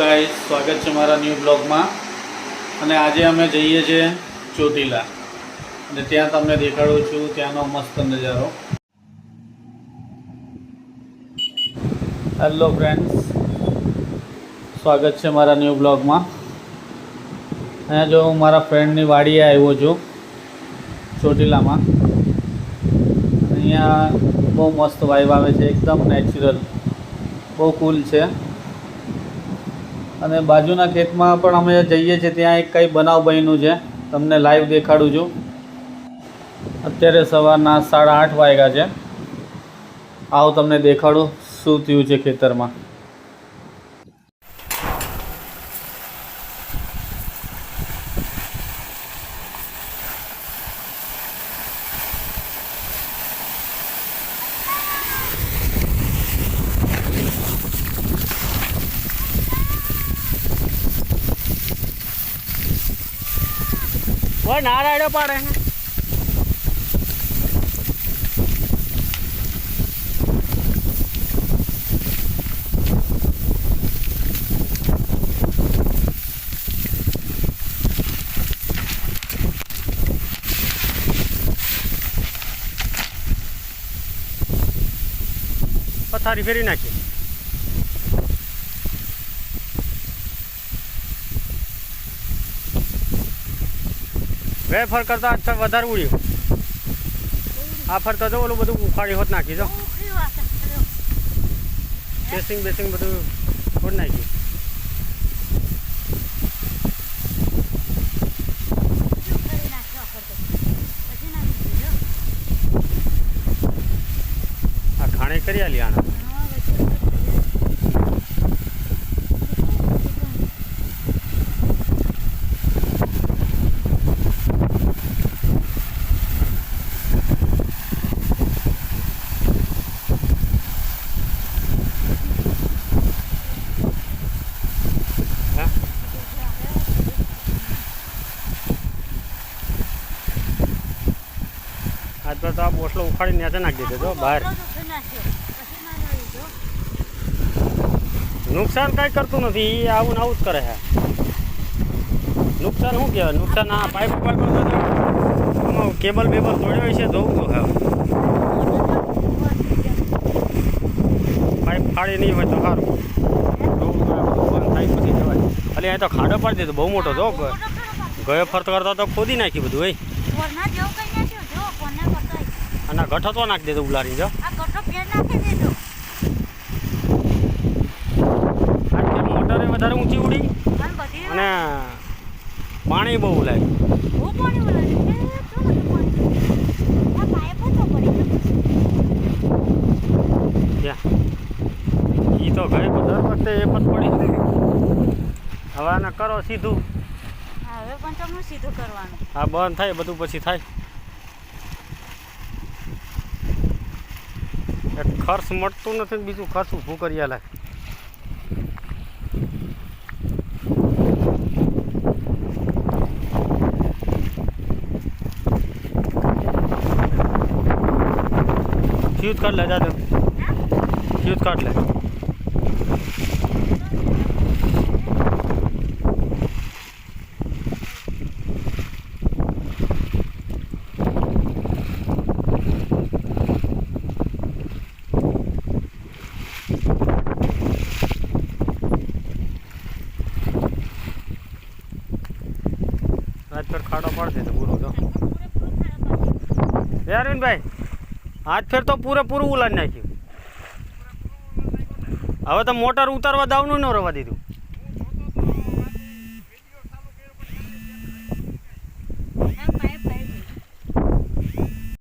Guys, સ્વાગત છે મારા ન્યૂ બ્લોગમાં. અને આજે અમે જઈએ છીએ ચોટીલા. અને ત્યાં તમને દેખાડું છું, ત્યાંનો મસ્ત નજારો. હેલો ફ્રેન્ડ્સ સ્વાગત છે મારા ન્યૂ બ્લોગમાં. અહીંયા જો હું મારા ફ્રેન્ડની વાડીએ આવ્યો છું, ચોટીલામાં. અહીંયા બહુ મસ્ત વાઇબ આવે છે, એકદમ નેચરલ બહુ કુલ છે. અને બાજુના ખેતમાં પણ અમે જઈએ છીએ, ત્યાં એક કંઈ બનાવ બન્યું છે. તમને લાઈવ દેખાડું છું. અત્યારે સવારના સાડા આઠ વાગ્યા છે. આવો તમને દેખાડું, શું થયું છે ખેતરમાં? ઓય નારાયણો પાડે ને પથારી ફેરી નાખી. વેફર કરતા અત્યારે વધારે ઉડ્યું. આ ફરતા તો ઓલું બધું ઉખાડી હોત નાખી, જો. બેસિંગ બેસિંગ બધું ખોટ નાખ્યું આ ખાણે કરી આલી આના હા આજ તો આ બોસલો ઉખાડી નેચે નાખી દીધો બહાર. નુકસાન કાંઈ કરતું નથી એ આવું ને આવું જ કરે છે. નુકસાન શું કહેવાય? નુકસાન આ પાઇપ પાઇપ કેબલ બેબલ હોય છે જોવું તો ખાવ પાઇપ ફાડી નહીં હોય તો સારું. પછી જવાય. ખાલી અહીં તો ખાડો પાડી દીધો, બહુ મોટો, જો, ગયો ફરતો કરતા તો ખોદી નાખ્યું બધું હોય અને ગઠો તો નાખી દીધો ઉલારી જો. મોટરે વધારે ઊંચી ઉડી અને પાણી બહુ ઉલાય ઈ તો ગઈ દર વખતે એ પણ પડી હવે આને કરો સીધું. હવે પણ તમને સીધું કરવાનું. હા બંધ થાય બધું પછી થાય. ખર્ચ મળતું નથી બીજું ખર્ચ ઊભું કરી આલે. ફ્યુઝ કાઢ લે જાજો ફ્યુઝ કાઢ લે આજ ફેર તો પૂરો એ અરવિંદભાઈ, આજ ફેર તો પૂરેપૂરું ઉલાડી નાખ્યું. હવે તો મોટર ઉતારવા દાવનું ન રવા દીધું.